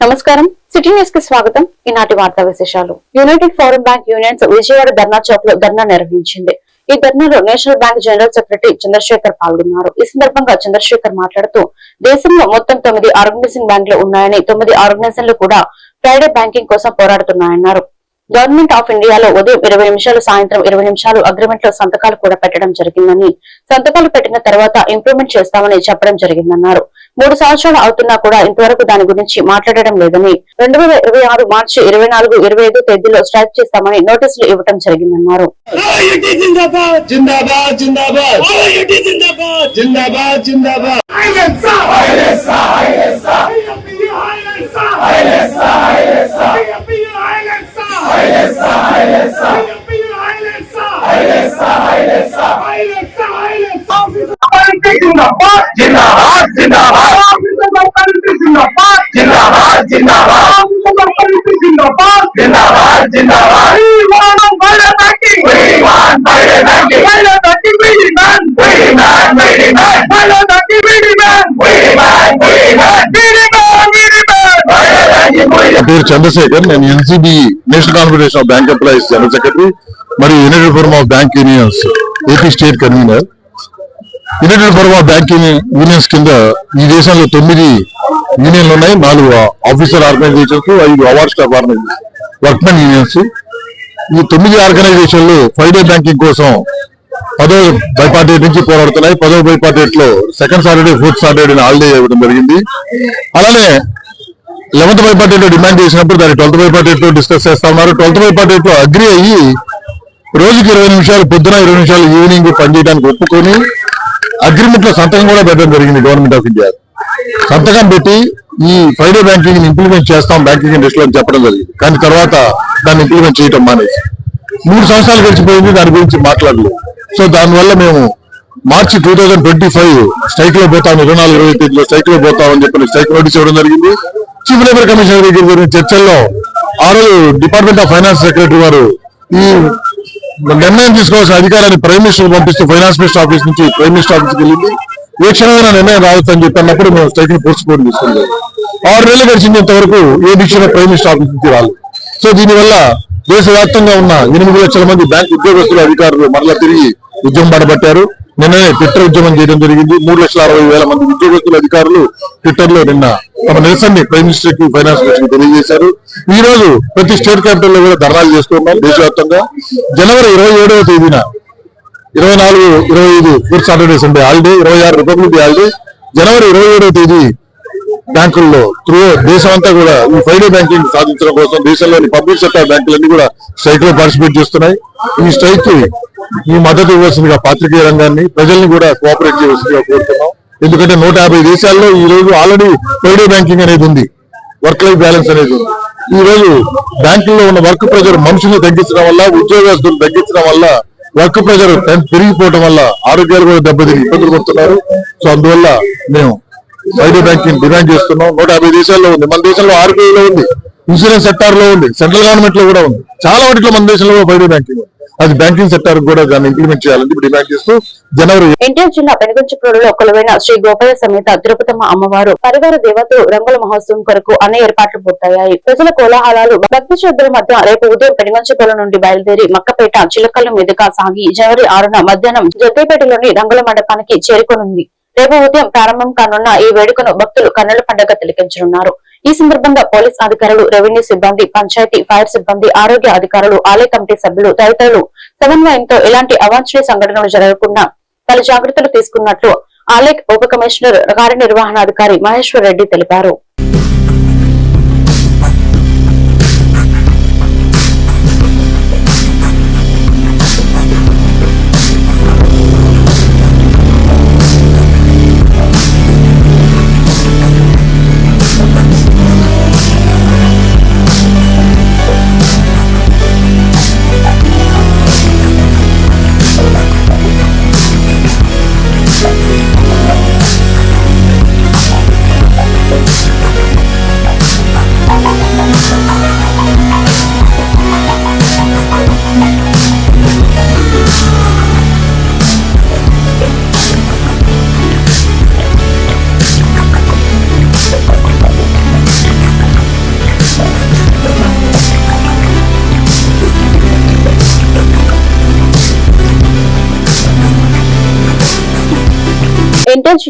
నమస్కారం. సిటీ న్యూస్కి స్వాగతం. ఈనాటి వార్తా విశేషాలు. United forum bank unions Vijayawada dharna చౌక్లో dharna నిర్వహించింది. ఈ ధర్నాలో national bank general secretary Chandrashekar పాల్గొన్నారు. ఈ సందర్భంగా చంద్రశేఖర్ మాట్లాడుతూ దేశంలో మొత్తం తొమ్మిది ఆర్గనైజింగ్ బ్యాంకులు ఉన్నాయని తొమ్మిది ఆర్గనైజేషన్లు కూడా ఫ్రైడే బ్యాంకింగ్ కోసం పోరాడుతున్నాయన్నారు. గవర్నమెంట్ ఆఫ్ ఇండియాలో ఉదయం ఇరవై నిమిషాలు సాయంత్రం ఇరవై నిమిషాలు అగ్రిమెంట్లో సంతకాలు కూడా పెట్టడం జరిగిందని సంతకాలు పెట్టిన తర్వాత ఇంప్రూవ్మెంట్ చేస్తామని చెప్పడం జరిగిందన్నారు మూడు సంవత్సరాలు అవుతున్నా కూడా ఇంతవరకు దాని గురించి మాట్లాడడం లేదని రెండు వేల ఇరవై ఆరు మార్చి ఇరవై నాలుగు ఇరవై ఐదు తేదీలో స్ట్రైక్ చేస్తామని నోటీసులు ఇవ్వడం జరిగిందన్నారు ਕਰਦੇ ਜਿੰਦਾਬਾਦ ਜਿੰਦਾਬਾਦ Chandrashekar NCB national confederation of bank employees general secretary मैं unit reform of bank unions AP state convener united forum banking unions కింద ఈ దేశంలో తొమ్మిది యూనియన్లు ఉన్నాయి. నాలుగు ఆఫీసర్ ఆర్గనైజేషన్స్ ఐదు award staff organisation workmen unions ఈ తొమ్మిది ఆర్గనైజేషన్లు ఫైవ్ డే బ్యాంకింగ్ కోసం పదో బైపార్టేట్ నుంచి పోరాడుతున్నాయి. పదో బైపార్టేట్లో second Saturday fourth Saturday holiday ఇవ్వడం జరిగింది. అలానే లెవెంత్ బైపార్టేట్లో డిమాండ్ చేసినప్పుడు దాన్ని ట్వెల్త్ బైపార్టేట్లో డిస్కస్ చేస్తా ఉన్నారు. ట్వెల్త్ బైపార్టేట్లో అగ్రి అయ్యి రోజుకి ఇరవై నిమిషాలు పొద్దున ఇరవై నిమిషాలు ఈవినింగ్ పనిచేయడానికి ఒప్పుకొని అగ్రిమెంట్లో సంతకం కూడా పెట్టడం జరిగింది గవర్నమెంట్ ఆఫ్ ఇండియా సంతకం పెట్టి ఈ ఫ్రైడే బ్యాంకింగ్ ఇంప్లిమెంట్ చేస్తాం బ్యాంకింగ్ ఇండస్ట్రీలో అని చెప్పడం జరిగింది. కానీ తర్వాత దాన్ని ఇంప్లిమెంట్ చేయటం మానేసి. మూడు సంవత్సరాలు గడిచిపోయింది దాని గురించి మాట్లాడలేదు. సో దానివల్ల మేము March two thousand twenty five స్ట్రైక్లో పోతాం ఇరవై నాలుగు ఇరవై తేదీలో స్ట్రైక్లో పోతామని చెప్పి స్ట్రైక్ నోటీస్ ఇవ్వడం జరిగింది. చీఫ్ లేబర్ కమిషనర్ దగ్గర జరిగిన చర్చల్లో ఆ రోజు డిపార్ట్మెంట్ ఆఫ్ ఫైనాన్స్ సెక్రటరీ వారు ఈ నిర్ణయం తీసుకోవాల్సిన అధికారాన్ని ప్రైమ్ మినిస్టర్ పంపిస్తూ ఫైనాన్స్ మినిస్టర్ ఆఫీస్ నుంచి ప్రైమ్ మినిస్టర్ ఆఫీస్కి వెళ్ళింది. ఏ క్షణమైన నిర్ణయం రావచ్చు అని చెప్పినప్పుడు మేము స్ట్రైక్ని పోస్ట్పోన్ తీసుకున్నాం. ఆరు నెలలు గడిచింది ఇంతవరకు ఏ డిక్షన్ ప్రైమ్ మినిస్టర్ ఆఫీస్ నుంచి రాలేదు. సో దీనివల్ల దేశవ్యాప్తంగా ఉన్న ఎనిమిది లక్షల మంది బ్యాంక్ ఉద్యోగస్తులు అధికారులు మరలా తిరిగి ఉద్యమం పడబట్టారు నిన్ననే ట్విట్టర్ ఉద్యమం చేయడం జరిగింది. మూడు లక్షల అరవై వేల మంది ఉద్యోగస్తులు అధికారులు ట్విట్టర్లో నిన్న తమ నిరసనని ప్రైమ్ మినిస్టర్కి ఫైనాన్స్ మినిస్టర్ తెలియజేశారు. ఈ రోజు ప్రతి స్టేట్ క్యాపిటల్లో కూడా ధర్నాలు చేస్తున్నారు దేశవ్యాప్తంగా. జనవరి ఇరవై ఏడవ తేదీన ఇరవై నాలుగు ఇరవై ఐదు ఫోర్త్ సాటర్డే సండే హాలిడే ఇరవై ఆరు రిపబ్లిక్ డే హాలిడే. జనవరి ఇరవై ఏడవ తేదీ బ్యాంకుల్లో త్రూ దేశం అంతా కూడా ఈ ఫైడే బ్యాంకింగ్ సాధించడం కోసం దేశంలోని పబ్లిక్ సెక్టర్ బ్యాంకులన్నీ కూడా స్ట్రైక్లో పార్టిసిపేట్ చేస్తున్నాయి. ఈ స్ట్రైక్కి ఈ మద్దతు ఇవ్వాల్సిందిగా పాత్రికేయ రంగాన్ని ప్రజల్ని కూడా కోఆపరేట్ చేయవలసిందిగా కోరుతున్నాం. ఎందుకంటే నూట యాభై దేశాల్లో ఈ రోజు ఆల్రెడీ ఫైడే బ్యాంకింగ్ అనేది ఉంది. వర్క్ లైఫ్ బ్యాలెన్స్ అనేది ఉంది. ఈ రోజు బ్యాంకుల్లో ఉన్న వర్క్ ప్రెజర్ మనుషుల్ని తగ్గించడం వల్ల ఉద్యోగస్తులు తగ్గించడం వల్ల వర్క్ ప్రెజర్ పెరిగిపోవడం వల్ల ఆరోగ్యాలు కూడా దెబ్బతిని ఇబ్బందులు పడుతున్నారు. సో అందువల్ల మేము ఫ్రైడే బ్యాంకింగ్ డిమాండ్ చేస్తున్నాం నూట యాభై దేశాల్లో ఉంది. మన దేశంలో RBI లో ఉంది. ఇన్సూరెన్స్ సెక్టార్లో ఉంది. సెంట్రల్ గవర్నమెంట్లో కూడా ఉంది. చాలా వాటిలో మన దేశంలో ఫ్రైడే బ్యాంకింగ్. అది బ్యాంకింగ్ సెక్టార్ కూడా దాన్ని ఇంప్లిమెంట్ చేయాలని డిమాండ్ చేస్తూ జనవరి ఎన్టీఆర్ జిల్లా పెనుగంచిప్రోలులో కొలువైన శ్రీ గోపాల సమేత తిరుపతమ్మ అమ్మవారు పరివార దేవతలు రంగుల మహోత్సవం కొరకు అన్ని ఏర్పాట్లు పూర్తయ్యాయి. ప్రజల కోలాహలాలు భక్తి శ్రద్ధల మధ్య రేపు ఉదయం పెనుగంచిప్రోలు నుండి బయలుదేరి మక్కపేట చిలకల మీదుగా సాగి జనవరి ఆరున మధ్యాహ్నం జగ్గైపేటలోని రంగుల మండపానికి చేరుకోనుంది. రేపు ఉదయం ప్రారంభం కానున్న ఈ వేడుకను భక్తులు కన్నుల పండుగ తిలకించనున్నారు. ఈ సందర్భంగా పోలీస్ అధికారులు రెవెన్యూ సిబ్బంది పంచాయతీ ఫైర్ సిబ్బంది ఆరోగ్య అధికారులు ఆలయ కమిటీ సభ్యులు తదితరులు సమన్వయంతో ఎలాంటి అవాంఛనీయ సంఘటనలు జరగకుండా పలు జాగ్రత్తలు తీసుకున్నట్లు ఆలయ ఉప కమిషనర్ కార్యనిర్వహణాధికారి మహేశ్వర్ రెడ్డి తెలిపారు.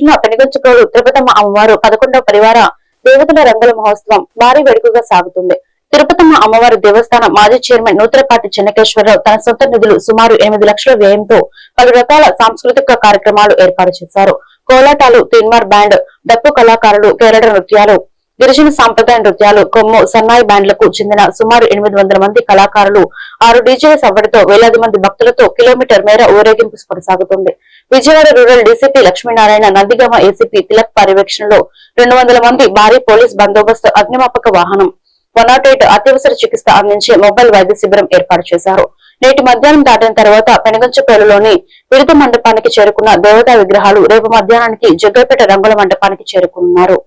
ఎన్టీఆర్ పెనుగొచ్చుకోడు తిరుపతమ్మ అమ్మవారు పదకొండవ పరివార దేవతల రంగుల మహోత్సవం భారీ వేడుకగా సాగుతుంది. తిరుపతమ్మ అమ్మవారి దేవస్థానం మాజీ చైర్మన్ నూతనపాటి చెన్నకేశ్వరరావు తన సొంత నిధులు సుమారు ఎనిమిది లక్షల వ్యయంతో పలు రకాల సాంస్కృతిక కార్యక్రమాలు ఏర్పాటు చేశారు. కోలాటాలు తీన్మార్ బ్యాండ్ డప్పు కళాకారులు కేరళ నృత్యాలు గిరిజన సాంప్రదాయ నృత్యాలు కొమ్ము సన్నాయి బ్యాండ్లకు చెందిన సుమారు ఎనిమిది వందల మంది కళాకారులు ఆరు డీజే సవ్వడితో వేలాది మంది భక్తులతో కిలోమీటర్ మేర ఊరేగింపు కొనసాగుతుంది. Vijayawada rural DCP Lakshminarayana Nandigama ACP Tilak పర్యవేక్షణలో రెండు వందల మంది భారీ పోలీస్ బందోబస్తు అగ్నిమాపక వాహనం వన్ అత్యవసర చికిత్స అందించే మొబైల్ వైద్య శిబిరం ఏర్పాటు చేశారు. నేటి మధ్యాహ్నం దాటిన తర్వాత పెనగంచపేలులోని విడుత మండపానికి చేరుకున్న దేవతా విగ్రహాలు రేపు మధ్యాహ్నానికి జగ్గపేట రంగుల మండపానికి చేరుకున్నారు.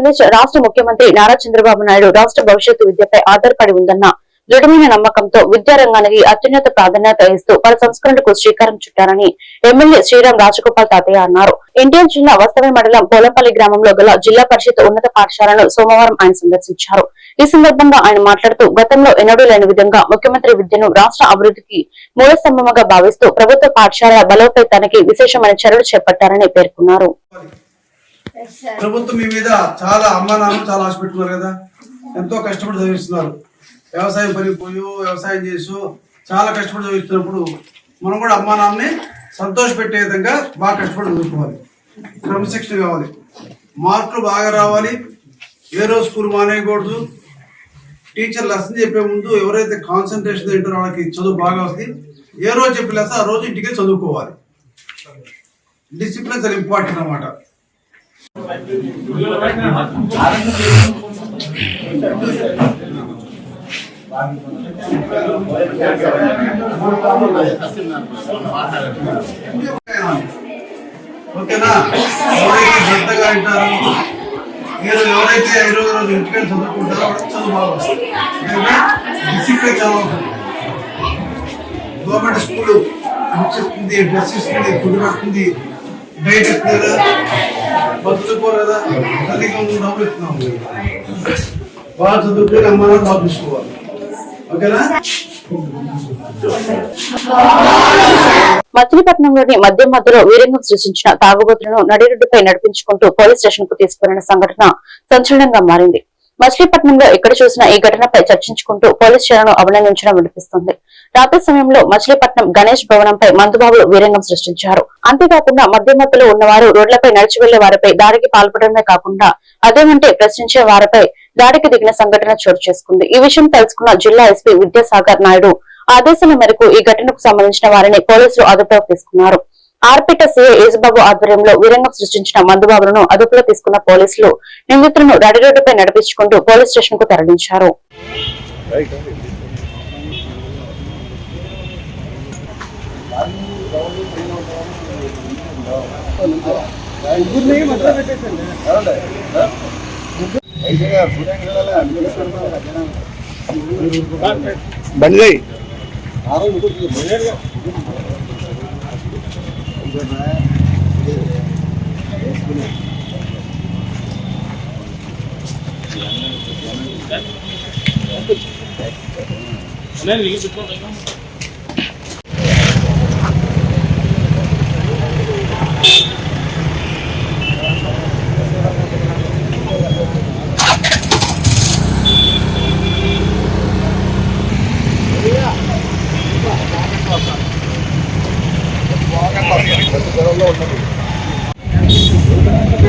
ఆంధ్రప్రదేశ్ రాష్ట్ర ముఖ్యమంత్రి నారా చంద్రబాబు నాయుడు రాష్ట్ర భవిష్యత్తు విద్యపై ఆధారపడి ఉందన్న దృఢమైన నమ్మకంతో విద్యారంగానికి అత్యున్నత ప్రాధాన్యత ఇస్తూ పలు సంస్కరణకు శ్రీకారం చుట్టారని ఎమ్మెల్యే శ్రీరామ్ రాజగోపాల్ తాతయ్య అన్నారు. ఎన్టీఆర్ జిల్లా వస్తవై మండలం పోలంపల్లి గ్రామంలో గల జిల్లా పరిషత్ ఉన్నత పాఠశాలను సోమవారం ఆయన సందర్శించారు. ఈ సందర్భంగా ఆయన మాట్లాడుతూ గతంలో ఎన్నడూ లేని విధంగా ముఖ్యమంత్రి విద్యను రాష్ట్ర అభివృద్ధికి మూల స్తంభముగా భావిస్తూ ప్రభుత్వ పాఠశాలల బలోపేతానికి విశేషమైన చర్యలు చేపట్టారని పేర్కొన్నారు. ప్రభుత్వం మీ మీద చాలా అమ్మా నాన్న చాలా ఆశ పెట్టుకున్నారు కదా? ఎంతో కష్టపడి చదివిస్తున్నారు. వ్యవసాయం పని వ్యవసాయం చేసు చాలా కష్టపడి చదివిస్తున్నప్పుడు మనం కూడా అమ్మా నాన్నని సంతోష పెట్టే విధంగా బాగా కష్టపడి చదువుకోవాలి. క్రమశిక్షణ కావాలి. మార్కులు బాగా రావాలి. ఏ రోజు స్కూల్ మానేయకూడదు. టీచర్ లెసన్ చెప్పే ముందు ఎవరైతే కాన్సన్ట్రేషన్ తింటారో వాళ్ళకి చదువు బాగా వస్తుంది ఏ రోజు చెప్పి లెసన్ ఆ రోజు ఇంటికి చదువుకోవాలి. డిసిప్లిన్ చాలా ఇంపార్టెంట్ అనమాట ఓకేనా? ఎవరైతే శ్రద్ధగా వింటారో మీరు ఎవరైతే ఐదో రోజు ఇంటికి చదువుకుంటారో చదువు బాగా డిసిప్లిన్ చాలా గవర్నమెంట్ స్కూల్ మంచి ఇస్తుంది డ్రెస్ ఇస్తుంది ఫుడ్ పెడుతుంది. డైట్ డబ్బులు ఇస్తున్నాం చదువుకుని బాగా చూసుకోవాలి ఓకేనా మచిలీపట్నంలోని మద్యం మధ్యలో వీరంగం సృష్టించిన తాగుబోతులను నడిరెడ్డిపై నడిపించుకుంటూ పోలీస్ స్టేషన్కు తీసుకువెళ్ళిన సంఘటన సంచలనంగా మారింది. మచిలీపట్నంలో ఎక్కడ చూసినా ఈ ఘటనపై చర్చించుకుంటూ పోలీస్ చర్యలను అభినందించడం వినిపిస్తుంది. రాత్రి సమయంలో మచిలీపట్నం గణేష్ భవనంపై మందుబాబులు వీరంగం సృష్టించారు. అంతేకాకుండా మధ్యమత్తులో ఉన్నవారు రోడ్లపై నడిచి వెళ్ళే వారిపై దాడికి పాల్పడమే కాకుండా అదేమంటే ప్రశ్నించే వారిపై దాడికి దిగిన సంఘటన చోటు చేసుకుంది. ఈ విషయం తెలుసుకున్న జిల్లా ఎస్పీ విద్యాసాగర్ నాయుడు ఆదేశాల మేరకు ఈ ఘటనకు సంబంధించిన వారిని పోలీసులు అదుపులోకి తీసుకున్నారు. ఆర్పిట సీఏ యేసుబాబు ఆధ్వర్యంలో వీరంగం సృష్టించిన మందుబాబులను అదుపులో తీసుకున్న పోలీసులు నిందితులను రోడ్డుపై నడిపించుకుంటూ పోలీస్ స్టేషన్కు తరలించారు. బండి నేను నీకు పెట్టుకోవడం Thank you.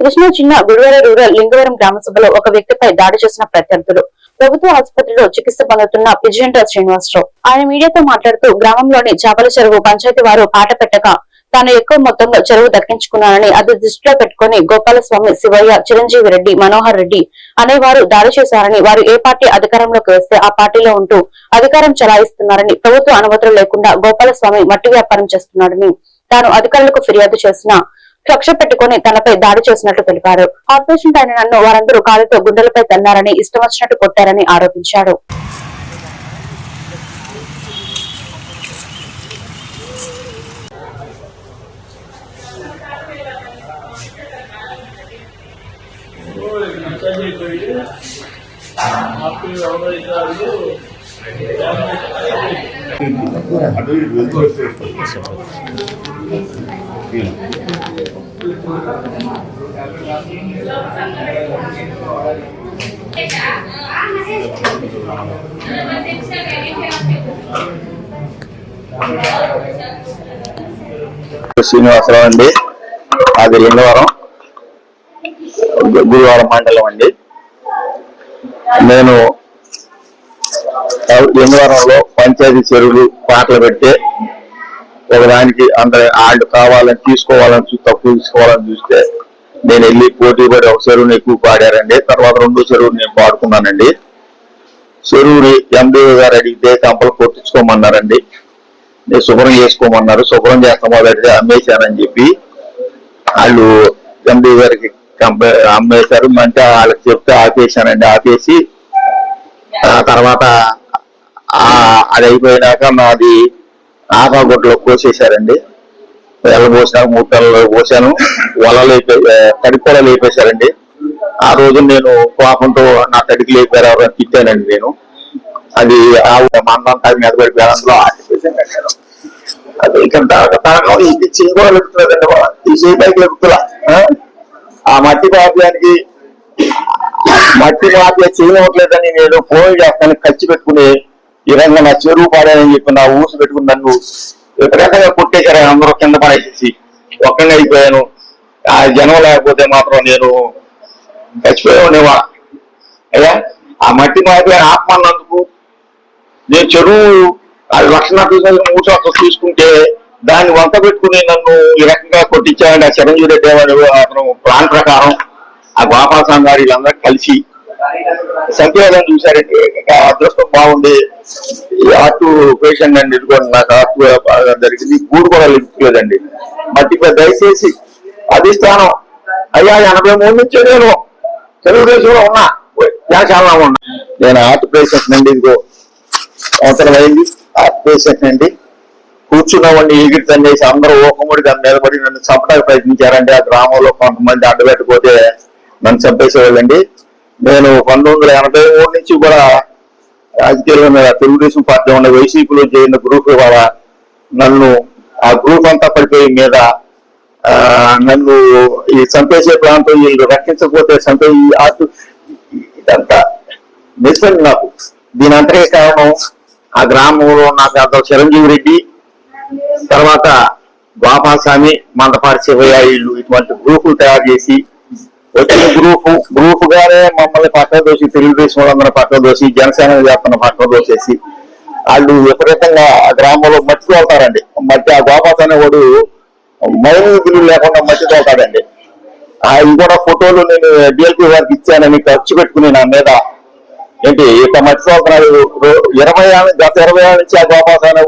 కృష్ణా చిన్న గుడివాడ రూరల్ లింగవరం గ్రామ సభలో ఒక వ్యక్తిపై దాడి చేసిన ప్రత్యర్థులు. ప్రభుత్వ ఆసుపత్రిలో చికిత్స పొందుతున్న పిజియంట శ్రీనివాసరావు. ఆయన మీడియాతో మాట్లాడుతూ గ్రామంలోని చేపల చెరువు పంచాయతీ వారు పాట పెట్టక తాను ఎక్కువ మొత్తంలో చెరువు దక్కించుకున్నానని అది దృష్టిలో పెట్టుకుని గోపాలస్వామి శివయ్య చిరంజీవి రెడ్డి మనోహర్ రెడ్డి అనేవారు దాడి చేశారని వారు ఏ పార్టీ అధికారంలోకి వస్తే ఆ పార్టీలో ఉంటూ అధికారం చలాయిస్తున్నారని ప్రభుత్వ అనుమతులు లేకుండా గోపాలస్వామి మట్టి వ్యాపారం చేస్తున్నాడని తాను అధికారులకు ఫిర్యాదు చేసిన కక్ష పెట్టుకుని తనపై దాడి చేసినట్లు తెలిపారు. ఆపరేషన్ అయిన నన్ను వారందరూ కాలుతో గుండెలపై తన్నారని ఇష్టం వచ్చినట్టు కొట్టారని ఆరోపించాడు శ్రీనివాసరావు అండి. అది లింగవరం. గు- గురువారం మండలం అండి. నేను లింగవరంలో పంచాయతీ చెరువులు పాటలు పెట్టి ఒకదానికి అందరి వాళ్ళు కావాలని తీసుకోవాలని చూ- తక్కువ తీసుకోవాలని చూస్తే నేను వెళ్ళి పోటీ పడి ఒక చెరువుని ఎక్కువ పాడారండి. తర్వాత రెండో చెరువుని నేను పాడుకున్నానండి. చెరువుని ఎండి గారు అడిగితే కంపలు కొట్టించుకోమన్నారండి. నేను శుభ్రం చేసుకోమన్నారు. శుభ్రం చేస్తాం మొదటిగా అమ్మేశానని చెప్పి. వాళ్ళు ఎండి గారికి అమ్మేశారు. అంటే వాళ్ళకి చెప్తే ఆపేశానండి. ఆపేసి ఆ తర్వాత అది అయిపోయినాక నాది ఆకాగుడ్లో కోసేశారండి. ఎల్ల పోసాను మూడు పిల్లలు పోసాను. వలలు లేపే తడికి కూడా లేపేశారండి. ఆ రోజు నేను కోపంతో నా తడికి లేపారు ఎవరైనా తిట్టానండి నేను. అది ఆ మందం తడి మీద పడి అందులో ఆశించాను అది ఇక్కడ తనకం ఇది చేయగలుగుతుందండి ఈ చేయడానికి ఆ మట్టి మాఫియానికి మట్టి మాఫియా చేయవట్లేదని నేను ఫోన్ చేస్తాను ఖర్చు పెట్టుకుని ఈ విధంగా నా చెరువు పాడానని చెప్పి నా ఊసు పెట్టుకుని నన్ను విపరీతంగా కొట్టేశారు అందరూ కింద పడేసేసి. ఒక్కనే అయిపోయాను. ఆ జనం లేకపోతే మాత్రం నేను చచ్చిపోయి ఉండేవా అయ్యా ఆ మట్టి మాఫియా ఆత్మన్నందుకు నేను చెరువు ఆ లక్షణ మూడు సంవత్సరాలు తీసుకుంటే దాన్ని వంక పెట్టుకుని నన్ను ఈ రకంగా కొట్టించాడు ఆ చిరంజీవి రెడ్డి వాడు అతను ప్లాన్ ప్రకారం ఆ గోపాలస్వామి గారు వీళ్ళందరూ కలిసి సంకేతం చూశారంటే అదృష్టం బాగుంది. ఈ హార్ట్ పేషెంట్ అండి ఇదిగోండి నాకు హార్ట్ బాగా జరిగింది. గూడు కూడా లించలేదండి మట్టి దయచేసి అధిష్టానం. అయ్యా ఎనభై మూడు నుంచి నేను తెలుగుదేశంలో ఉన్నా. చాలా ఉన్నా. నేను హార్ట్ పేషెంట్ అండి ఇదిగో. అవసరం అయింది హార్ట్ పేషెంట్ అండి. కూర్చున్నామండి ఎగిరి అందరూ ఓకముడి దాని మీద పడి నన్ను చంపడానికి ప్రయత్నించారండి. ఆ గ్రామంలో కొంతమంది అడ్డబెట్టకపోతే నన్ను చంపేసేవాళ్ళండి. నేను పంతొమ్మిది వందల ఎనభై మూడు నుంచి కూడా రాజకీయాల మీద తెలుగుదేశం పార్టీ ఉన్న వైసీపీలో చేరిన గ్రూప్ ద్వారా నన్ను ఆ గ్రూప్ అంతా పడిపోయి మీద నన్ను ఈ చంపేసే ప్రాంతం వీళ్ళు రక్షించకపోతే చంపే ఇదంతా నిజమండి నాకు. దీని అంతకే కారణం ఆ గ్రామంలో నాకు అంత చిరంజీవి రెడ్డి తర్వాత ద్వాపాస్వామి మందపాటి శివయ్య ఇటువంటి గ్రూపులు తయారు చేసి వచ్చిన గ్రూపు గ్రూప్ గానే మమ్మల్ని పక్కన దోసి తెలుగుదేశం వాళ్ళందరూ పక్కన దోసి జనసేన చేస్తున్న పక్కన దోసేసి వాళ్ళు విపరీతంగా ఆ గ్రామంలో మట్టి తోలుతారండి. మట్టి ఆ గోపాస్ వాడు మైనింగ్ లేకుండా మట్టి తోలుతాడండి. అవి కూడా ఫోటోలు నేను డిఎల్పీ వారికి ఇచ్చానని ఖర్చు పెట్టుకుని నా మీద ఏంటి ఇక మట్టి ఇరవై ఏళ్ళ గత ఇరవై ఏళ్ళ నుంచి ఆ గోపాలస్వామి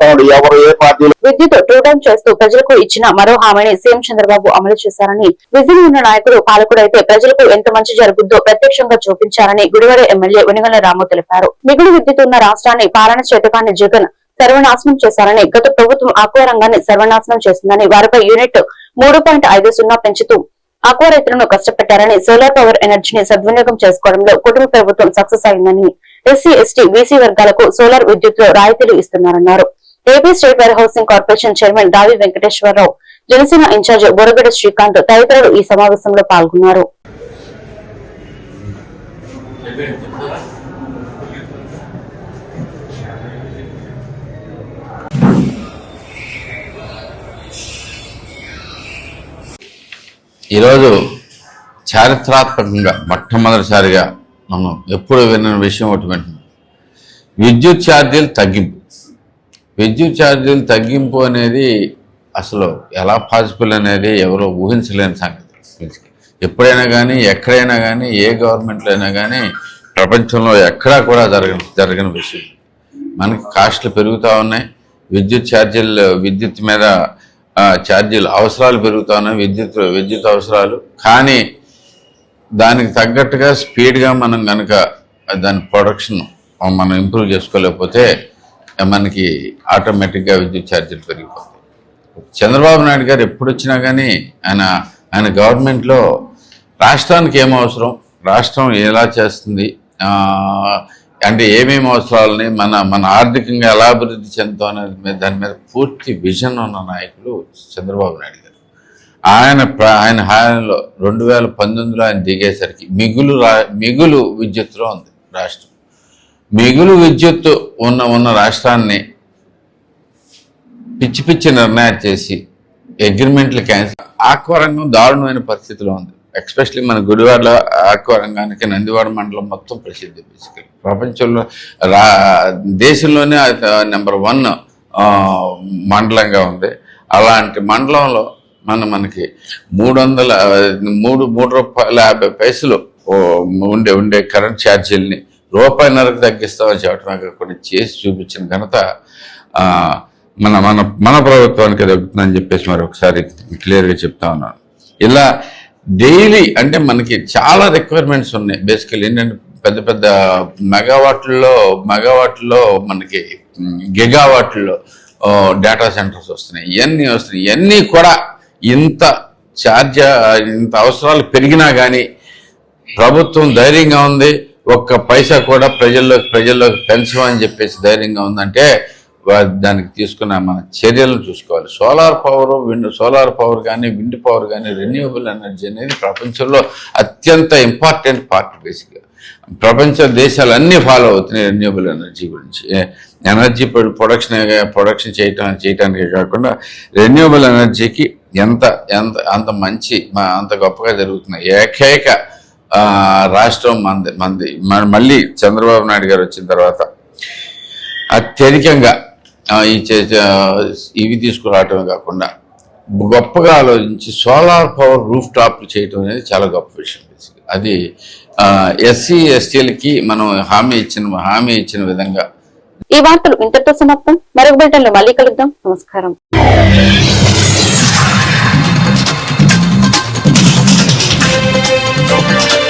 వాడు ఎవరు ఏ పార్టీలు? విద్యుత్ ట్రూడౌన్ చేస్తూ ప్రజలకు ఇచ్చిన మరో హామీని సీఎం చంద్రబాబు అమలు చేశారని విజన్ ఉన్న నాయకుడు పాలకుడైతే ప్రజలకు ఎంత మంచి జరుగుద్దో ప్రత్యక్షంగా చూపించారని గుడివాడ ఎమ్మెల్యే వెనుగల రాము తెలిపారు. మిగులు విద్యుత్ ఉన్న రాష్ట్రాన్ని పాలన చేతకాని జగన్ సర్వనాశనం చేశారని గత ప్రభుత్వం ఆక్వా రంగాన్ని సర్వనాశనం చేసిందని వారిపై యూనిట్ మూడు పాయింట్ ఐదు సున్నా పెంచుతూ ఆక్వా రైతులను కష్టపెట్టారని సోలార్ పవర్ ఎనర్జీని సద్వినియోగం చేసుకోవడంలో కుటుంబ ప్రభుత్వం సక్సెస్ అయిందని ఎస్సీ ఎస్టీ బీసీ వర్గాలకు సోలార్ విద్యుత్లో రాయితీలు ఇస్తున్నారన్నారు. AP state warehousing corporation chairman Davi Venkateswararao Janasena in charge Boragada Srikanth తదితరులు ఈ సమావేశంలో పాల్గొన్నారు. ఈరోజు చారిత్రాత్మకంగా మొట్టమొదటిసారిగా మనం ఎప్పుడు విన్న విషయం ఒకటి వింటున్నాం. విద్యుత్ ఛార్జీలు తగ్గింపు. విద్యుత్ ఛార్జీలు తగ్గింపు అనేది అసలు ఎలా పాసిబుల్ అనేది ఎవరో ఊహించలేని సంగతి. ఎప్పుడైనా కానీ ఎక్కడైనా కానీ ఏ గవర్నమెంట్లో అయినా కానీ ప్రపంచంలో ఎక్కడా కూడా జరగని జరగని విషయం. మనకి కాస్ట్లు పెరుగుతూ ఉన్నాయి. విద్యుత్ ఛార్జీలు విద్యుత్ మీద ఛార్జీలు అవసరాలు పెరుగుతూ విద్యుత్ విద్యుత్ అవసరాలు. కానీ దానికి తగ్గట్టుగా స్పీడ్గా మనం కనుక దాని ప్రొడక్షన్ మనం ఇంప్రూవ్ చేసుకోలేకపోతే మనకి ఆటోమేటిక్గా విద్యుత్ ఛార్జీలు పెరిగిపోతాయి. చంద్రబాబు నాయుడు గారు ఎప్పుడు వచ్చినా కానీ ఆయన ఆయన గవర్నమెంట్లో రాష్ట్రానికి ఏం అవసరం? రాష్ట్రం ఎలా చేస్తుంది? అంటే ఏమేమి అవసరాలని మన మన ఆర్థికంగా ఎలా అభివృద్ధి చెందుతాం అనేది మీద దాని మీద పూర్తి విజన్ ఉన్న నాయకులు చంద్రబాబు నాయుడు గారు. ఆయన ఆయన హాయంలో రెండు వేల పంతొమ్మిదిలో ఆయన దిగేసరికి మిగులు రా మిగులు విద్యుత్తులో ఉంది రాష్ట్రం. మిగులు విద్యుత్ ఉన్న ఉన్న రాష్ట్రాన్ని పిచ్చి పిచ్చి నిర్ణయాలు చేసి అగ్రిమెంట్లు క్యాన్సిల్ ఆక్వరంగం దారుణమైన పరిస్థితిలో ఉంది. ఎక్స్పెషలీ మన గుడివాడ ఆక్వా రంగానికి నందివాడ మండలం మొత్తం ప్రసిద్ధి బేసికలీ ప్రపంచంలో రా దేశంలోనే నెంబర్ వన్ మండలంగా ఉంది. అలాంటి మండలంలో మన మనకి మూడు వందల మూడు మూడు రూపాయల యాభై పైసలు ఉండే ఉండే కరెంట్ ఛార్జీలని రూపాయిన్నరకు తగ్గిస్తామని చెప్పడమే కాకుండా చేసి చూపించిన ఘనత మన మన మన ప్రభుత్వానికి దక్కుతుందని చెప్పేసి మరి ఒకసారి క్లియర్గా చెప్తా ఉన్నాను. ఇలా డైలీ అంటే మనకి చాలా రిక్వైర్మెంట్స్ ఉన్నాయి. బేసికల్ ఏంటంటే పెద్ద పెద్ద మెగావాట్లలో మెగావాట్లో మనకి గిగావాట్లో డేటా సెంటర్స్ వస్తున్నాయి. ఇవన్నీ వస్తున్నాయి. ఇవన్నీ కూడా ఇంత ఛార్జ్ ఇంత అవసరాలు పెరిగినా కానీ ప్రభుత్వం ధైర్యంగా ఉంది. ఒక్క పైసా కూడా ప్రజల్లోకి ప్రజల్లోకి పెంచమని చెప్పేసి ధైర్యంగా ఉందంటే దానికి తీసుకున్న మన చర్యలను చూసుకోవాలి. Solar power wind solar power కానీ విండ్ పవర్ కానీ రెన్యూవబుల్ ఎనర్జీ అనేది ప్రపంచంలో అత్యంత ఇంపార్టెంట్ పార్ట్ బేసిక్గా. ప్రపంచ దేశాలు అన్నీ ఫాలో అవుతున్నాయి రెన్యూవబుల్ ఎనర్జీ గురించి. ఎనర్జీ ప్రొడక్షన్ ప్రొడక్షన్ చేయటం చేయటానికే కాకుండా రెన్యూవబుల్ ఎనర్జీకి ఎంత ఎంత అంత మంచి అంత గొప్పగా జరుగుతున్నాయి. ఏకైక రాష్ట్రం మంది మంది. మళ్ళీ చంద్రబాబు నాయుడు గారు వచ్చిన తర్వాత అత్యధికంగా ఇవి తీసుకురావటమే కాకుండా గొప్పగా ఆలోచించి సోలార్ పవర్ రూఫ్ టాప్ చేయటం అనేది చాలా గొప్ప విషయం. అది ఎస్సీ ఎస్టీలకి మనం హామీ ఇచ్చిన హామీ ఇచ్చిన విధంగా. ఈ వార్తలు ఇంతటితో సమాప్తం. మరొక బులెటిన్లో మళ్ళీ కలుద్దాం. నమస్కారం. Thank